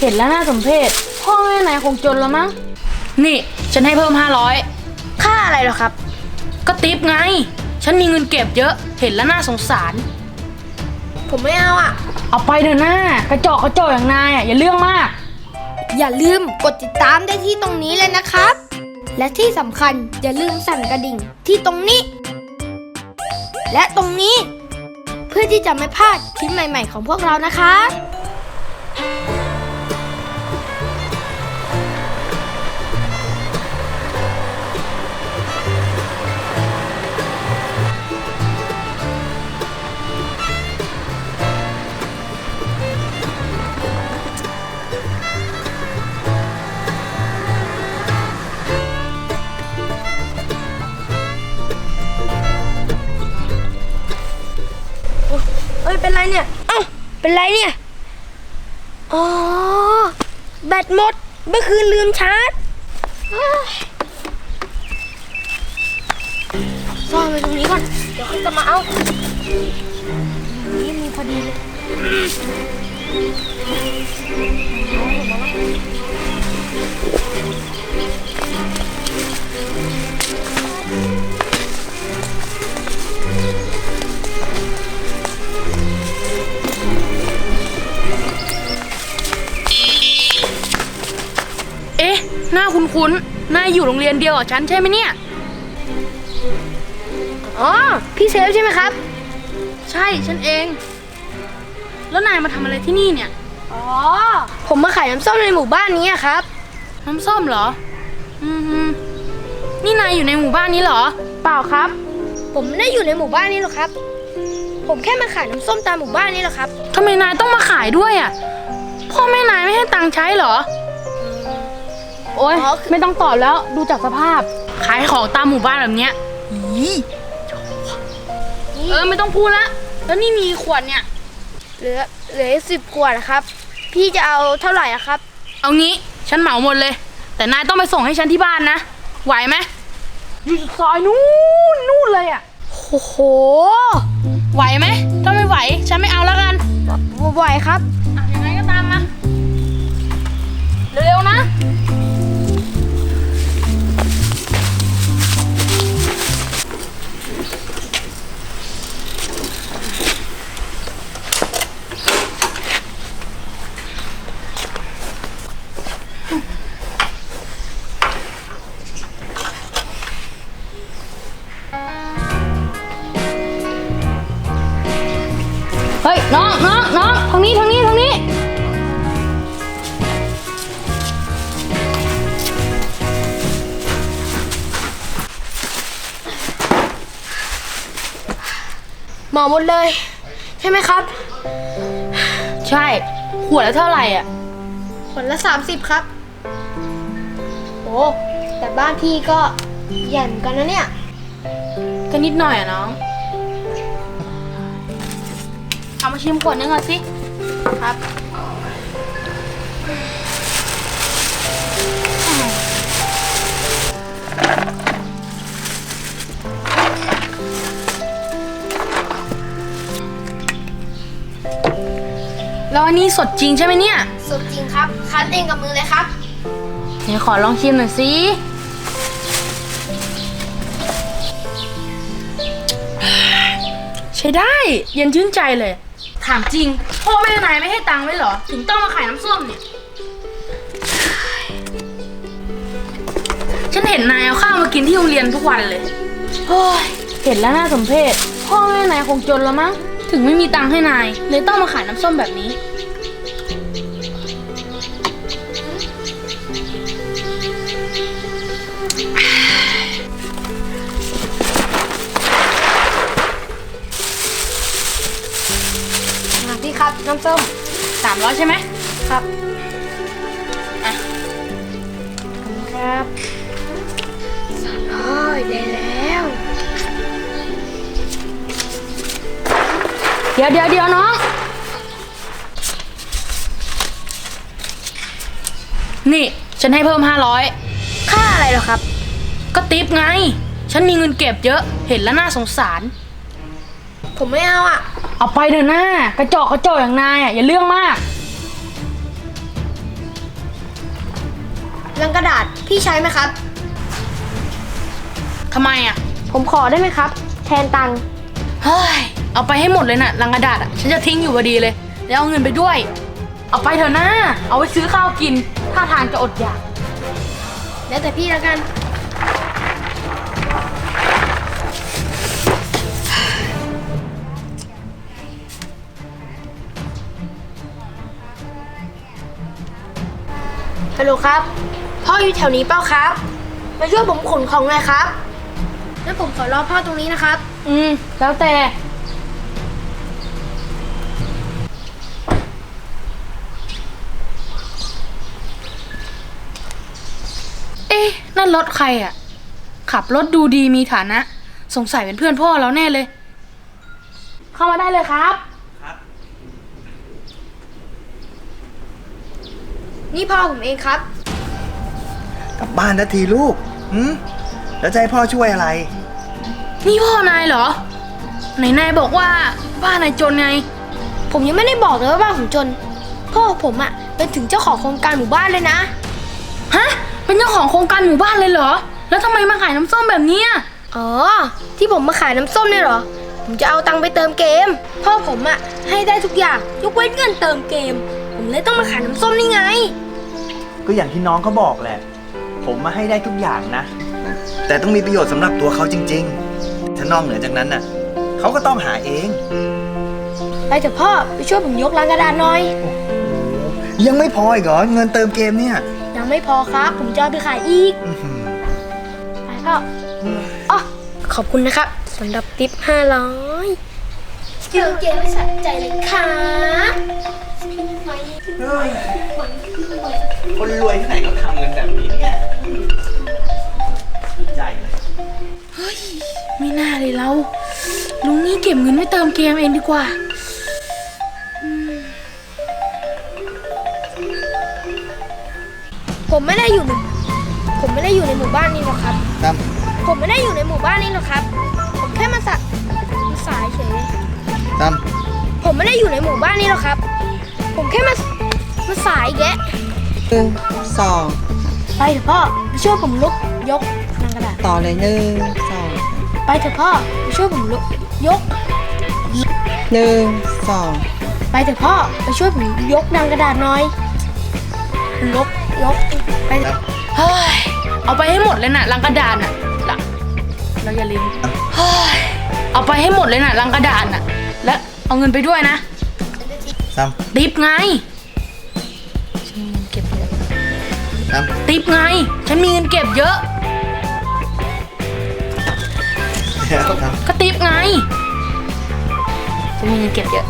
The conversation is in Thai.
เห็นแล้วน่าสมเพชพ่อแม่นายคงจนแล้วมั้ง นี่ ฉันให้เพิ่ม500ค่าอะไรเหรอครับก็ติปไง ฉันมีเงินเก็บเยอะ เห็นแล้วน่าสงสาร ผมไม่เอาอะ เอาไปเถอะหน้ากระจอกกระจอกอย่างนายอะอย่าเรื่องมาก อย่าลืมกดติดตามได้ที่ตรงนี้เลยนะครับ และที่สำคัญอย่าลืมสั่นกระดิ่งที่ตรงนี้ และตรงนี้ เพื่อที่จะไม่พลาดคลิปใหม่ ๆ ของพวกเรานะคะ เป็นไรเนี่ย อ๋อ แบตหมด เมื่อคืนลืมชาร์จซ่อนไว้ตรงนี้ก่อน เดี๋ยวค่อยกลับมาเอานี่มีพอดีเลยเคุ้นๆนายอยู่โรงเรียนเดียวกับฉันใช่ไหมเนี่ย อ๋อ พี่เซฟใช่ไหมครับ ใช่ฉันเอง แล้วนายมาทำอะไรที่นี่เนี่ย อ๋อ ผมมาขายน้ำส้มในหมู่บ้านนี้อะครับ น้ำส้มเหรอ อืมฮึนี่นายอยู่ในหมู่บ้านนี้เหรอ เปล่าครับ ผมไม่ได้อยู่ในหมู่บ้านนี้หรอกครับ ผมแค่มาขายน้ำส้มตามหมู่บ้านนี้หรอกครับ ทำไมนายต้องมาขายด้วยอะ พ่อแม่นายไม่ให้ตังค์ใช้เหรอ โอ๊ยอ๋อคือไม่ต้องตอบแล้วดูจากสภาพ ขายของตามหมู่บ้านแบบเนี้ยอีเออไม่ต้องพูดละแล้วนี่มีขวดเนี่ย เหลือเหลือสิบขวดนะครับ พี่จะเอาเท่าไหร่อะครับ เอางี้ฉันเหมาหมดเลย แต่นายต้องไปส่งให้ฉันที่บ้านนะ ไหวไหมอยู่ซอยนู้นนู่นเลยอะโอ้โหไหวไหมถ้าไม่ไหว ฉันไม่เอาแล้วกันไหวครับอะยังไงก็ตามมาเร็วๆนะ เฮ้ยน้องน้องน้องทางนี้ทางนี้ทางนี้เหมาหมดเลย ใช่ไหมครับ ใช่ขวดละเท่าไหร่อะขวดละสามสิบครับ โอ้แต่บ้านพี่ก็ใหญ่เหมือนกันนะเนี่ย ก็นิดหน่อยอะน้อง เอามาชิมขวดนึงก่อนสิ ครับแล้วอันนี้สดจริงใช่ไหมเนี่ย สุดจริงครับ คั้นเองกับมือเลยครับ เดี๋ยวขอลองชิมหน่อยสิ ใช้ได้ เย็นชื่นใจเลย ถามจริงพ่อแม่นายไม่ให้ตังค์ไว้เหรอ ถึงต้องมาขายน้ำส้มเนี่ย ฉันเห็นนายเอาข้าวมากินที่โรงเรียนทุกวันเลยโอ้ยเห็นแล้วน่าสมเพชพ่อแม่นายคงจนแล้วมั้ง ถึงไม่มีตังค์ให้นาย เลยต้องมาขายน้ำส้มแบบนี้ น้ำส้มสามร้อยใช่ไหมครับอะครับโอ้ยได้แล้ว เดี๋ยวเดี๋ยวเดี๋ยวน้องนี่ ฉันให้เพิ่มห้าร้อยค่าอะไรเหรอครับ ก็ติปไง ฉันมีเงินเก็บเยอะเห็นแล้วน่าสงสาร ผมไม่เอาอะ เอาไปเถอะหน้ากระจอกกระจอกอย่างนายอะอย่าเรื่องมาก ลังกระดาษพี่ใช้ไหมครับ ทำไมอะ ผมขอได้ไหมครับ แทนตังค์เฮ้ย เอาไปให้หมดเลยน่ะลังกระดาษอะ ฉันจะทิ้งอยู่พอดีเลย แล้วเอาเงินไปด้วย เอาไปเถอะนะเอาไว้ซื้อข้าวกิน ถ้าทางจะอดอยาก แล้วแต่พี่แล้วกัน ฮัลโหลครับ พ่ออยู่แถวนี้เปล่าครับ มาช่วยผมขนของหน่อยครับงั้นผมขอรอพ่อตรงนี้นะครับ อืม แล้วแต่ เอ๊ะ นั่นรถใครอะ ขับรถดูดีมีฐานะ สงสัยเป็นเพื่อนพ่อแล้วแน่เลย เข้ามาได้เลยครับ นี่พ่อผมเองครับ กลับบ้านนาทีลูกหืมแล้วจะให้พ่อช่วยอะไร นี่พ่อนายเหรอ ไหนนายบอกว่าบ้านนายจนไง ผมยังไม่ได้บอกเลยว่าบ้านผมจน พ่อผมอะเป็นถึงเจ้าของโครงการหมู่บ้านเลยนะ ฮะ เป็นเจ้าของโครงการหมู่บ้านเลยเหรอ แล้วทำไมมาขายน้ำส้มแบบเนี้ยอ๋อ ที่ผมมาขายน้ำส้มเนี่ยเหรอ ผมจะเอาตังค์ไปเติมเกม พ่อผมอะให้ได้ทุกอย่างยกเว้นเงินเติมเกม ผมเลยต้องมาขายน้ำส้มนี่ไง ก็อย่างที่น้องเขาบอกแหละ ผมมาให้ได้ทุกอย่างนะ แต่ต้องมีประโยชน์สำหรับตัวเขาจริงๆ ถ้านอกเหนือจากนั้นน่ะ เขาก็ต้องหาเอง ไปเถอะพ่อไปช่วยผมยกลังกระดาษหน่อย ยังไม่พออีกเหรอเงินเติมเกมเนี่ยยังไม่พอครับ ผมจะเอาไปขายอีก อื้อหือไปพ่ออ๋อขอบคุณนะครับสำหรับทิปห้าร้อยเจอเกมไม่สะใจเลยค่ะ คนรวยที่ไหนก็ทำเงินแบบนี้เนี่ยใจเลยไม่น่าเลยเราลุงนี่เก็บเงินไว้เติมเกมเองดีกว่าผมไม่ได้อยู่ในผมไม่ได้อยู่ในหมู่บ้านนี้หรอกครับตั้มผมไม่ได้อยู่ในหมู่บ้านนี้หรอกครับ ผมแค่มาสะมาสายเฉยเลยตั้มผมไม่ได้อยู่ในหมู่บ้านนี้หรอกครับ ผมแค่มามาสายแกะหนึ่งสองไปเถอะพ่อไปช่วยผมลุกยกลังกระดาษต่อเลยหนึ่งสองไปเถอะพ่อไปช่วยผมลุกยกหนึ่งสองไปเถอะพ่อไปช่วยผมยกลังกระดาษหน่อยยกยกไปเถอะเฮ้ยเอาไปให้หมดเลยน่ะลังกระดานน่ะละเราอย่าลืมเฮ้ยเอาไปให้หมดเลยน่ะลังกระดานน่ะและเอาเงินไปด้วยนะ ตั้มติปไงฉันมีเงินเก็บเยอะตั้มติปไง ฉันมีเงินเก็บเยอะเดี๋ยวตั้ม ก็ติปไง ฉันมีเงินเก็บเยอะ